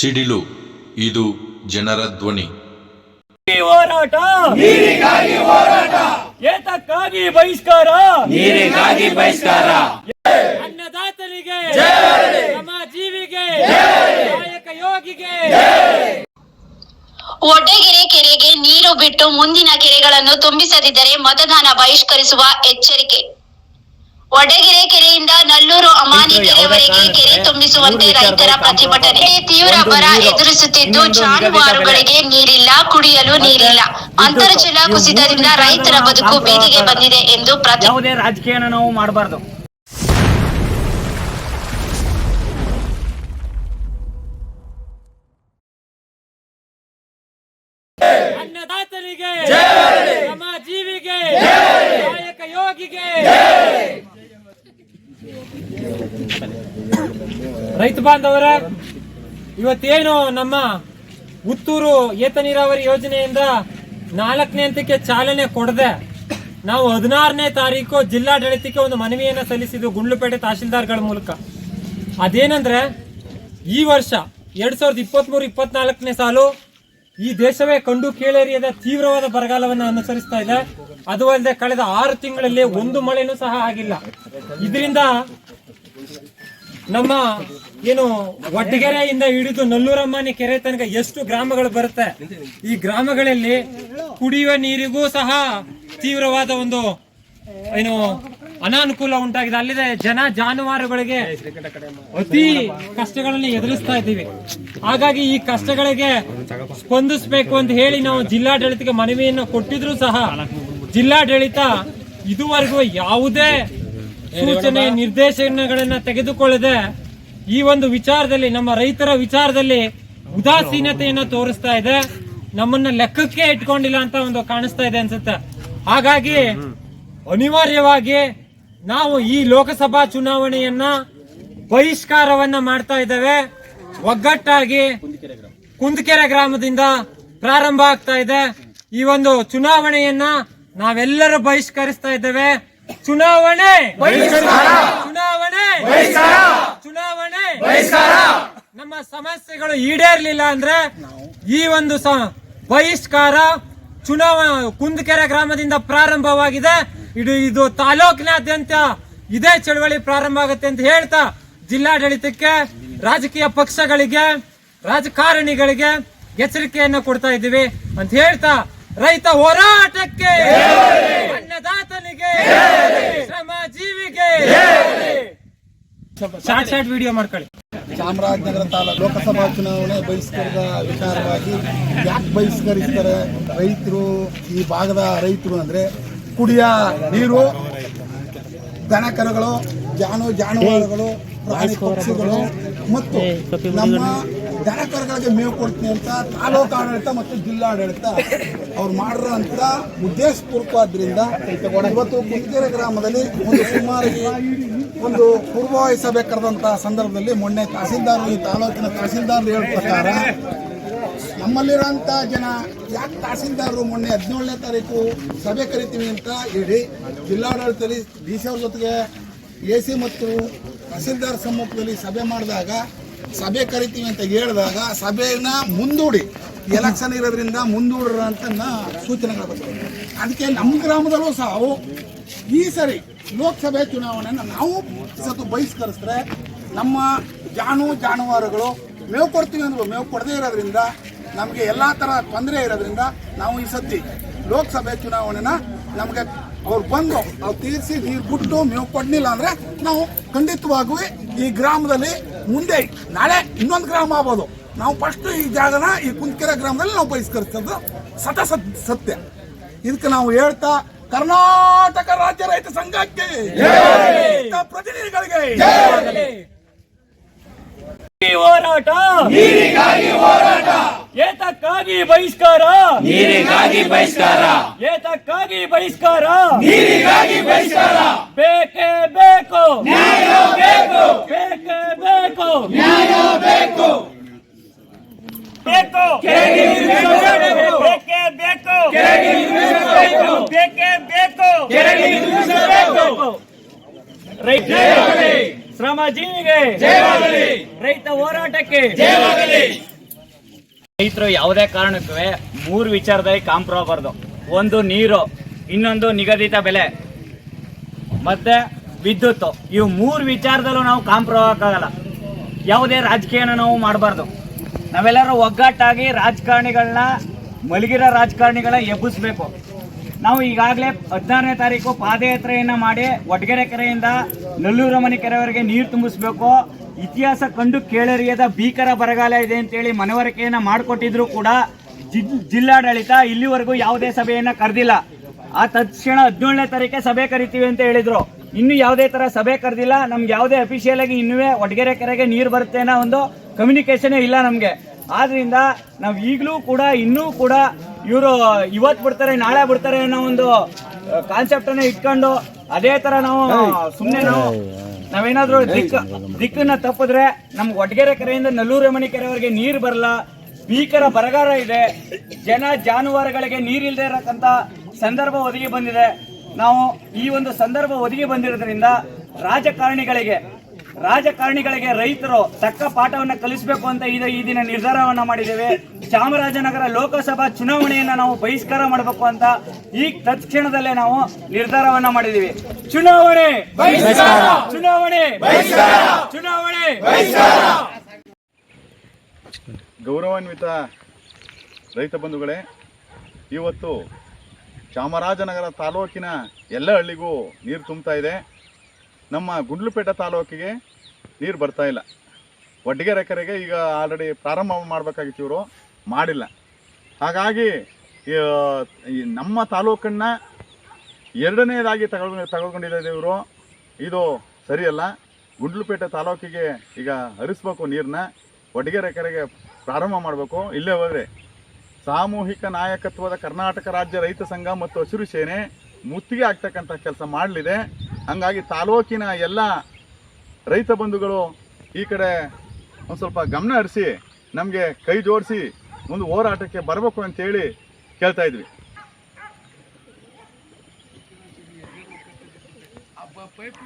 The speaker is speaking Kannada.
ಸಿಡಿಲು ಇದು ಜನರ ಧ್ವನಿ. ಹೋರಾಟ! ನೀರಿಗಾಗಿ ಹೋರಾಟ! ಏತಕ್ಕಾಗಿ ಬಹಿಷ್ಕಾರ! ನೀರಿಗಾಗಿ ಬಹಿಷ್ಕಾರ! ಅನ್ನದಾತನಿಗೆ! ಜೀವಿಗೆ! ನಾಯಕ ಯೋಗಿಗೆ! ಒಡ್ಡಗೆರೆ ಕೆರೆಗೆ ನೀರು ಬಿಟ್ಟು ಮುಂದಿನ ಕೆರೆಗಳನ್ನು ತುಂಬಿಸದಿದ್ದರೆ ಮತದಾನ ಬಹಿಷ್ಕರಿಸುವ ಎಚ್ಚರಿಕೆ. ಒಡ್ಡಗೆರೆ ಕೆರೆಯಿಂದ ನಲ್ಲೂರು ಅಮಾನಿ ಕೆರೆವರೆಗೆ ಕೆರೆ ತುಂಬಿಸುವಂತೆ ರೈತರ ಪ್ರತಿಭಟನೆ. ತೀವ್ರ ಬರ ಎದುರಿಸುತ್ತಿದ್ದು ಜಾನುವಾರುಗಳಿಗೆ ನೀರಿಲ್ಲ ಕುಡಿಯಲು ನೀರಿಲ್ಲ. ಅಂತರ್ಜಲ ಕುಸಿತದಿಂದ ರೈತರ ಬದುಕು ಬೀದಿಗೆ ಬಂದಿದೆ ಎಂದು ಪ್ರತಿ ಯಾವುದೇ ರಾಜಕೀಯನ ನಾವು ಮಾಡಬಾರ್ದು. ಅನ್ನದಾತನಿಗೆ ಜೀವಿಗೆ ನಾಯಕ ಯೋಗಿಗೆ ರೈತ ಬಾಂಧವರ, ಇವತ್ತೇನು ನಮ್ಮ ಉತ್ತೂರು ಏತ ನೀರಾವರಿ ಯೋಜನೆಯಿಂದ ನಾಲ್ಕನೇ ಹಂತಕ್ಕೆ ಚಾಲನೆ ಕೊಡದೆ ನಾವು ಹದಿನಾರನೇ ತಾರೀಕು ಜಿಲ್ಲಾಡಳಿತಕ್ಕೆ ಒಂದು ಮನವಿಯನ್ನು ಸಲ್ಲಿಸಿದ್ವು ಗುಂಡ್ಲುಪೇಟೆ ತಹಶೀಲ್ದಾರ್ಗಳ ಮೂಲಕ. ಅದೇನಂದ್ರೆ, ಈ ವರ್ಷ ಎರಡ್ ಸಾವಿರದ ಇಪ್ಪತ್ಮೂರು ಇಪ್ಪತ್ನಾಲ್ಕನೇ ಸಾಲು ಈ ದೇಶವೇ ಕಂಡು ಕೇಳರಿಯದ ತೀವ್ರವಾದ ಬರಗಾಲವನ್ನು ಅನುಸರಿಸ್ತಾ ಇದೆ. ಅದು ಅಲ್ಲದೆ ಕಳೆದ ಆರು ತಿಂಗಳಲ್ಲಿ ಒಂದು ಮಳೆನೂ ಸಹ ಆಗಿಲ್ಲ. ಇದರಿಂದ ನಮ್ಮ ಏನು ಒಟ್ಟಿಗೆರೆಯಿಂದ ಹಿಡಿದು ನಲ್ಲೂರಮ್ಮನಿ ಕೆರೆ ತನಕ ಎಷ್ಟು ಗ್ರಾಮಗಳು ಬರುತ್ತೆ? ಈ ಗ್ರಾಮಗಳಲ್ಲಿ ಕುಡಿಯುವ ನೀರಿಗೂ ಸಹ ತೀವ್ರವಾದ ಒಂದು ಏನು ಅನಾನುಕೂಲ ಉಂಟಾಗಿದೆ. ಅಲ್ಲಿದೆ ಜನ ಜಾನುವಾರುಗಳಿಗೆ ಅತಿ ಕಷ್ಟಗಳನ್ನು ಎದುರಿಸ್ತಾ ಇದ್ದೀವಿ. ಹಾಗಾಗಿ ಈ ಕಷ್ಟಗಳಿಗೆ ಸ್ಪಂದಿಸಬೇಕು ಅಂತ ಹೇಳಿ ನಾವು ಜಿಲ್ಲಾಡಳಿತಕ್ಕೆ ಮನವಿಯನ್ನು ಕೊಟ್ಟಿದ್ರು ಸಹ ಜಿಲ್ಲಾಡಳಿತ ಇದುವರೆಗೂ ಯಾವುದೇ ಸೂಚನೆ, ನಿರ್ದೇಶನಗಳನ್ನ ತೆಗೆದುಕೊಳ್ಳದೆ ಈ ಒಂದು ವಿಚಾರದಲ್ಲಿ ನಮ್ಮ ರೈತರ ವಿಚಾರದಲ್ಲಿ ಉದಾಸೀನತೆಯನ್ನ ತೋರಿಸ್ತಾ ಇದೆ. ನಮ್ಮನ್ನ ಲೆಕ್ಕಕ್ಕೆ ಇಟ್ಕೊಂಡಿಲ್ಲ ಅಂತ ಒಂದು ಕಾಣಿಸ್ತಾ ಇದೆ ಅನ್ಸುತ್ತೆ. ಹಾಗಾಗಿ ಅನಿವಾರ್ಯವಾಗಿ ನಾವು ಈ ಲೋಕಸಭಾ ಚುನಾವಣೆಯನ್ನ ಬಹಿಷ್ಕಾರವನ್ನ ಮಾಡ್ತಾ ಇದ್ದೇವೆ. ಒಗ್ಗಟ್ಟಾಗಿ ಕುಂದಕೆರೆ ಗ್ರಾಮದಿಂದ ಪ್ರಾರಂಭ ಆಗ್ತಾ ಇದೆ. ಈ ಒಂದು ಚುನಾವಣೆಯನ್ನ ನಾವೆಲ್ಲರೂ ಬಹಿಷ್ಕರಿಸ್ತಾ ಇದ್ದೇವೆ. ಚುನಾವಣೆ! ಚುನಾವಣೆ! ಚುನಾವಣೆ. ನಮ್ಮ ಸಮಸ್ಯೆಗಳು ಈಡೇರ್ಲಿಲ್ಲ ಅಂದ್ರೆ ಈ ಒಂದು ಬಹಿಷ್ಕಾರ ಚುನಾವಣಾ ಕುಂದಕೆರೆ ಗ್ರಾಮದಿಂದ ಪ್ರಾರಂಭವಾಗಿದೆ. ಇದು ಇದು ತಾಲೂಕಿನಾದ್ಯಂತ ಇದೇ ಚಳವಳಿ ಪ್ರಾರಂಭ ಆಗುತ್ತೆ ಅಂತ ಹೇಳ್ತಾ ಜಿಲ್ಲಾಡಳಿತಕ್ಕೆ ರಾಜಕೀಯ ಪಕ್ಷಗಳಿಗೆ ರಾಜಕಾರಣಿಗಳಿಗೆ ಎಚ್ಚರಿಕೆಯನ್ನು ಕೊಡ್ತಾ ಇದ್ದೀವಿ ಅಂತ ಹೇಳ್ತಾ ರೈತ ಹೋರಾಟಕ್ಕೆ ಅನ್ನದಾತನಿಗೆ ಶ್ರಮ ಜೀವಿಗೆ ಶಾರ್ಟ್ ಶಾರ್ಟ್ ವಿಡಿಯೋ ಮಾಡ್ಕೊಳ್ಳಿ. ಚಾಮರಾಜನಗರ ತಾಲೂಕು ಲೋಕಸಭಾ ಚುನಾವಣೆ ಬಹಿಷ್ಕರದ ವಿಚಾರವಾಗಿ ಯಾಕೆ ಬಹಿಷ್ಕರಿಸ್ತಾರೆ? ರೈತರು ಈ ಭಾಗದ ರೈತರು ಅಂದರೆ ಕುಡಿಯ ನೀರು ದನ ಕರುಗಳು ಜಾನು ಜಾನುವಾರುಗಳು ಪ್ರಾಣಿ ಪಕ್ಷಿಗಳು ಮತ್ತು ನಮ್ಮ ದನ ಕರುಗಳಿಗೆ ಮೇವು ಕೊಡ್ತೀನಿ ಅಂತ ತಾಲೂಕು ಆಡಳಿತ ಮತ್ತು ಜಿಲ್ಲಾಡಳಿತ ಅವ್ರು ಅಂತ ಉದ್ದೇಶಪೂರ್ವಕವಾದ್ರಿಂದ ಇವತ್ತು ಕುಂದೇರ ಗ್ರಾಮದಲ್ಲಿ ಒಂದು ಸುಮಾರು ಒಂದು ಕರೆದಂಥ ಸಂದರ್ಭದಲ್ಲಿ ಮೊನ್ನೆ ತಹಸೀಲ್ದಾರ್ ಈ ತಾಲೂಕಿನ ತಹಸೀಲ್ದಾರ್ ಹೇಳ ಪ್ರಕಾರ ಜನ ಯಾಕೆ ತಹಸೀಲ್ದಾರರು ಮೊನ್ನೆ ಹದಿನೇಳನೇ ತಾರೀಕು ಸಭೆ ಕರಿತೀವಿ ಅಂತ ಹೇಳಿ ಜಿಲ್ಲಾಡಳಿತದಲ್ಲಿ ಡಿ ಸಿ ಅವ್ರ ಜೊತೆಗೆ ಎ ಸಿ ಮತ್ತು ತಹಸೀಲ್ದಾರ್ ಸಮ್ಮುಖದಲ್ಲಿ ಸಭೆ ಮಾಡಿದಾಗ, ಸಭೆ ಕರಿತೀವಿ ಅಂತ ಹೇಳಿದಾಗ ಸಭೆಯನ್ನ ಮುಂದೂಡಿ ಎಲೆಕ್ಷನ್ ಇರೋದ್ರಿಂದ ಮುಂದೂಡ್ರ ಅಂತ ಸೂಚನೆಗಳು ಅದಕ್ಕೆ ನಮ್ಮ ಗ್ರಾಮದಲ್ಲೂ ಸಹ ಈ ಸರಿ ಲೋಕಸಭೆ ಚುನಾವಣೆಯನ್ನು ನಾವು ಸತ್ತು ಬಹಿಷ್ಕರಿಸಿದ್ರೆ ನಮ್ಮ ಜಾನು ಜಾನುವಾರುಗಳು ಮೇವು ಕೊಡ್ತೀವಿ ಅಂದ್ರೆ ಮೇವು ಕೊಡದೇ ಇರೋದ್ರಿಂದ ನಮಗೆ ಎಲ್ಲ ಥರ ತೊಂದರೆ ಇರೋದ್ರಿಂದ ನಾವು ಈ ಸತಿ ಲೋಕಸಭೆ ಚುನಾವಣೆನ ನಮಗೆ ಅವ್ರು ಬಂದು ಅವ್ರು ತೀರಿಸಿ ನೀರು ಬಿಟ್ಟು ಮೇವು ಕೊಡಲಿಲ್ಲ ಅಂದ್ರೆ ನಾವು ಖಂಡಿತವಾಗೂ ಈ ಗ್ರಾಮದಲ್ಲಿ ಮುಂದೆ ನಾಳೆ ಇನ್ನೊಂದು ಗ್ರಾಮ ಆಗ್ಬೋದು. ನಾವು ಫಸ್ಟ್ ಈ ಜಾಗನ ಈ ಕುಂದಕೆರೆ ಗ್ರಾಮದಲ್ಲಿ ನಾವು ಬಹಿಷ್ಕರಿಸೋದು ಸತ ಸತ್ ಸತ್ಯ. ಇದಕ್ಕೆ ನಾವು ಹೇಳ್ತಾ ಕರ್ನಾಟಕ ರಾಜ್ಯ ರೈತ ಸಂಘಕ್ಕೆ ರೈತ ಪ್ರತಿನಿಧಿಗಳಿಗೆ ಈ ಹೋರಾಟ ನೀರಿಗಾಗಿ ಹೋರಾಟ. ಏತಕ್ಕಾಗಿ ಬಹಿಷ್ಕಾರ ನೀರಿಗಾಗಿ ಬಹಿಷ್ಕಾರ. ಏತಕ್ಕಾಗಿ ಬಹಿಷ್ಕಾರ ನೀರಿಗಾಗಿ ಬಹಿಷ್ಕಾರ. ಬೇಕೇ ಬೇಕು ನ್ಯಾಯ ಬೇಕು. ಬೇಕೇ ಬೇಕು. ನ್ಯಾಯ ಬೇಕು. ಬೇಕೇ ಬೇಕು ಕೆರೆಗೆ ನೀರು ಬಿಡಿಸಬೇಕು. ಬೇಕೇ ಬೇಕು ಕೆರೆಗೆ ನೀರು ಬಿಡಿಸಬೇಕು. ರೈತ ಜಯವಾಗಲಿ. ಶ್ರಮ ಜೀವಿಗೆ. ಜಯವಾಗಲಿ. ರೈತ ಹೋರಾಟಕ್ಕೆ. ಜಯವಾಗಲಿ ರೈತರು ಯಾವುದೇ ಕಾರಣಕ್ಕೂ ಮೂರು ವಿಚಾರದಲ್ಲಿ ಕಾಂಪ್ರೋ ಆಗಬಾರ್ದು ಒಂದು ನೀರು ಇನ್ನೊಂದು ನಿಗದಿತ ಬೆಲೆ ಮತ್ತೆ ವಿದ್ಯುತ್ ಇವು ಮೂರು ವಿಚಾರದಲ್ಲೂ ನಾವು ಕಾಂಪ್ರೋ ಆಗಕ್ಕಾಗಲ್ಲ ಯಾವುದೇ ರಾಜಕೀಯನ ನಾವು ಮಾಡಬಾರ್ದು. ನಾವೆಲ್ಲರೂ ಒಗ್ಗಟ್ಟಾಗಿ ರಾಜಕಾರಣಿಗಳನ್ನ ಮಲಗಿರೋ ರಾಜಕಾರಣಿಗಳನ್ನ ಎಬ್ಬಿಸ್ಬೇಕು. ನಾವು ಈಗಾಗಲೇ ಹದಿನಾರನೇ ತಾರೀಕು ಪಾದಯಾತ್ರೆಯನ್ನು ಮಾಡಿ ಒಡ್ಗೆರೆ ಕೆರೆಯಿಂದ ನಲ್ಲೂರ ಮನೆ ಕೆರೆವರೆಗೆ ನೀರು ತುಂಬಿಸ್ಬೇಕು. ಇತಿಹಾಸ ಕಂಡು ಕೇಳರಿಯದ ಭೀಕರ ಬರಗಾಲ ಇದೆ ಅಂತೇಳಿ ಮನವರಿಕೆಯನ್ನು ಮಾಡಿಕೊಟ್ಟಿದ್ರು ಕೂಡ ಜಿಲ್ಲಾಡಳಿತ ಇಲ್ಲಿವರೆಗೂ ಯಾವುದೇ ಸಭೆಯನ್ನು ಕರೆದಿಲ್ಲ. ಆ ತಕ್ಷಣ ಹದಿನೇಳನೇ ತಾರೀಕೆ ಸಭೆ ಕರಿತೀವಿ ಅಂತ ಹೇಳಿದರು. ಇನ್ನು ಯಾವುದೇ ಥರ ಸಭೆ ಕರೆದಿಲ್ಲ. ನಮ್ಗೆ ಯಾವುದೇ ಅಫಿಷಿಯಲ್ ಆಗಿ ಇನ್ನೂ ಒಡ್ಗೆರೆ ಕೆರೆಗೆ ನೀರು ಬರುತ್ತೆ ಅನ್ನೋ ಒಂದು ಕಮ್ಯುನಿಕೇಶನ್ ಇಲ್ಲ ನಮ್ಗೆ. ಆದ್ರಿಂದ ನಾವು ಈಗಲೂ ಕೂಡ ಇನ್ನೂ ಕೂಡ ಇವರು ಇವತ್ತು ಬಿಡ್ತಾರೆ ನಾಳೆ ಬಿಡ್ತಾರೆ ಅನ್ನೋ ಒಂದು ಕಾನ್ಸೆಪ್ಟ್ ಅನ್ನ ಇಟ್ಕೊಂಡು ಅದೇ ತರ ನಾವು ಸುಮ್ಮನೆ ನಾವು ನಾವೇನಾದ್ರೂ ದಿಕ್ ದಿಕ್ಕನ್ನ ತಪ್ಪಿದ್ರೆ ನಮ್ಗೆ ಒಡ್ಗೆರೆ ಕೆರೆಯಿಂದ ನಲ್ಲೂರು ಮಣಿ ಕೆರೆವರೆಗೆ ನೀರು ಬರಲ್ಲ ಭೀಕರ ಬರಗಾರ ಇದೆ ಜನ ಜಾನುವಾರುಗಳಿಗೆ ನೀರಿಲ್ಲದೆ ಇರತಕ್ಕಂತ ಸಂದರ್ಭ ಒದಗಿ ಬಂದಿದೆ. ನಾವು ಈ ಒಂದು ಸಂದರ್ಭ ಒದಗಿ ಬಂದಿರೋದ್ರಿಂದ ರಾಜಕಾರಣಿಗಳಿಗೆ ರಾಜಕಾರಣಿಗಳಿಗೆ ರೈತರು ತಕ್ಕ ಪಾಠವನ್ನ ಕಲಿಸಬೇಕು ಅಂತ ಇದು ಈ ದಿನ ನಿರ್ಧಾರವನ್ನ ಮಾಡಿದ್ದೇವೆ. ಚಾಮರಾಜನಗರ ಲೋಕಸಭಾ ಚುನಾವಣೆಯನ್ನ ನಾವು ಬಹಿಷ್ಕಾರ ಮಾಡಬೇಕು ಅಂತ ಈ ತತ್ಕ್ಷಣದಲ್ಲೇ ನಾವು ನಿರ್ಧಾರವನ್ನ ಮಾಡಿದೀವಿ ಚುನಾವಣೆ ಚುನಾವಣೆ ಚುನಾವಣೆ ಗೌರವಾನ್ವಿತ ರೈತ ಬಂಧುಗಳೇ, ಇವತ್ತು ಚಾಮರಾಜನಗರ ತಾಲೂಕಿನ ಎಲ್ಲ ಹಳ್ಳಿಗೂ ನೀರು ತುಂಬ್ತಾ ಇದೆ. ನಮ್ಮ ಗುಂಡ್ಲುಪೇಟೆ ತಾಲೂಕಿಗೆ ನೀರು ಬರ್ತಾ ಇಲ್ಲ. ಒಡ್ಗೆರೆ ಕೆರೆಗೆ ಈಗ ಆಲ್ರೆಡಿ ಪ್ರಾರಂಭ ಮಾಡಬೇಕಾಗಿತ್ತು ಇವರು. ಮಾಡಿಲ್ಲ. ಹಾಗಾಗಿ ನಮ್ಮ ತಾಲೂಕನ್ನು ಎರಡನೇದಾಗಿ ತಗೊಳ್ ತಗೊಳ್ಕೊಂಡಿದ್ದಾರೆ ಇವರು. ಇದು ಸರಿಯಲ್ಲ. ಗುಂಡ್ಲುಪೇಟೆ ತಾಲೂಕಿಗೆ ಈಗ ಹರಿಸ್ಬೇಕು ನೀರನ್ನ ಒಡ್ಗೆರೆ ಕೆರೆಗೆ ಪ್ರಾರಂಭ ಮಾಡಬೇಕು. ಇಲ್ಲೇ ಹೋದರೆ ಸಾಮೂಹಿಕ ನಾಯಕತ್ವದ ಕರ್ನಾಟಕ ರಾಜ್ಯ ರೈತ ಸಂಘ ಮತ್ತು ಹಸಿರು ಸೇನೆ ಮುತ್ತಿಗೆ ಆಗ್ತಕ್ಕಂಥ ಕೆಲಸ ಮಾಡಲಿದೆ. ಹಂಗಾಗಿ ತಾಲೂಕಿನ ಎಲ್ಲ ರೈತ ಬಂಧುಗಳು ಈ ಕಡೆ ಒಂದು ಸ್ವಲ್ಪ ಗಮನ ಹರಿಸಿ, ನಮಗೆ ಕೈ ಜೋಡಿಸಿ ಒಂದು ಹೋರಾಟಕ್ಕೆ ಬರಬೇಕು ಅಂತೇಳಿ ಕೇಳ್ತಾ ಇದ್ವಿ. ಪೈಪ್